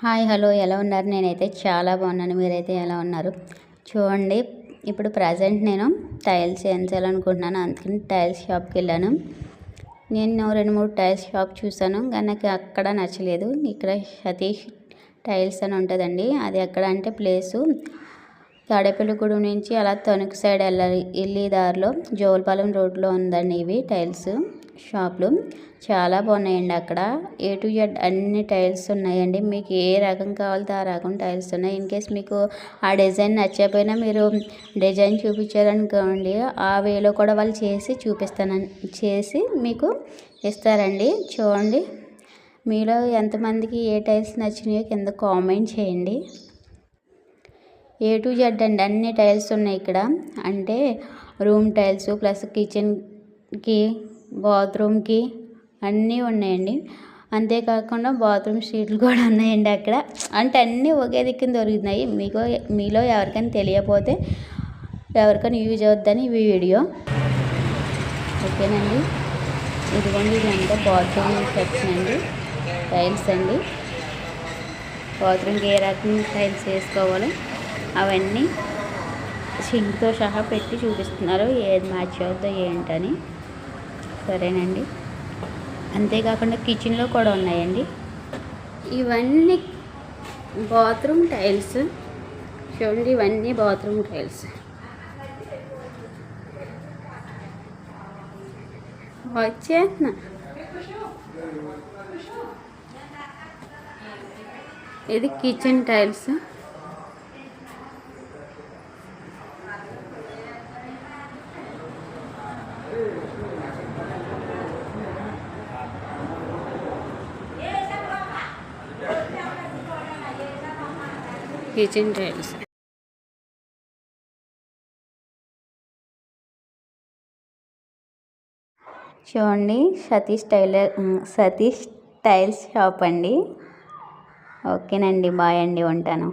Hi hello ఎలా ఉన్నారు? నేనైతే చాలా బాగున్నాను. మీరైతే ఎలా ఉన్నారు? చూడండి ఇప్పుడు ప్రజెంట్ నేను టైల్స్ చేయించాలనుకుంటున్నాను అందుకని టైల్స్ షాప్కి వెళ్ళాను. నేను రెండు మూడు టైల్స్ షాప్ చూసాను కానీ నాకు అక్కడ నచ్చలేదు. ఇక్కడ సతీష్ టైల్స్ అని ఉంటుందండి. అది ఎక్కడ అంటే ప్లేసు తాడేపల్లిగూడెం నుంచి అలా తణుకు సైడ్ వెళ్ళాలి. వెళ్ళి దారిలో జోలపాలెం రోడ్లో ఉందండి ఇవి టైల్స్. షాప్లు చాలా బాగున్నాయండి అక్కడ. ఏ టు జెడ్ అన్ని టైల్స్ ఉన్నాయండి. మీకు ఏ రకం కావాలితే ఆ రకం టైల్స్ ఉన్నాయి. ఇన్ కేస్ మీకు ఆ డిజైన్ నచ్చకపోయినా మీరు డిజైన్ చూపించారనుకోండి ఆ వేలో కూడా వాళ్ళు చేసి చూపిస్తానని చేసి మీకు ఇస్తారండి. చూడండి. మీలో ఎంతమందికి ఏ టైల్స్ నచ్చినాయో కింద కామెంట్ చేయండి. ఏ టు జెడ్ అండి. అన్ని టైల్స్ ఉన్నాయి ఇక్కడ. అంటే రూమ్ టైల్స్ ప్లస్ కిచెన్కి బాత్రూమ్కి అన్నీ ఉన్నాయండి. అంతేకాకుండా బాత్రూమ్ షీట్లు కూడా ఉన్నాయండి అక్కడ. అంటే అన్నీ ఒకే దిక్కున దొరుకుతున్నాయి. మీకు మీలో ఎవరికైనా తెలియకపోతే ఎవరికైనా యూజ్ అవుద్దని ఈ వీడియో. ఓకేనండి. ఇదిగోండి ఇదంతా బాత్రూమ్ సెక్షన్ అండి. టైల్స్ అండి. బాత్రూమ్కి ఏ రకం టైల్స్ వేసుకోవాలి? అవన్నీ సింక్తో సహా పెట్టి చూపిస్తున్నారు. ఏది మ్యాచ్ అవుతుందో ఏంటని. సరేనండి. అంతేకాకుండా కిచెన్లో కూడా ఉన్నాయండి. ఇవన్నీ బాత్రూమ్ టైల్స్. చూడండి ఇవన్నీ బాత్రూమ్ టైల్స్. వచ్చేస్తున్నా ఇది కిచెన్ టైల్స్. కిచెన్ టైల్స్ చూడండి Satish tailor Satish tiles shop అండి. ఓకేనండి బాయ్ అండి ఉంటాను.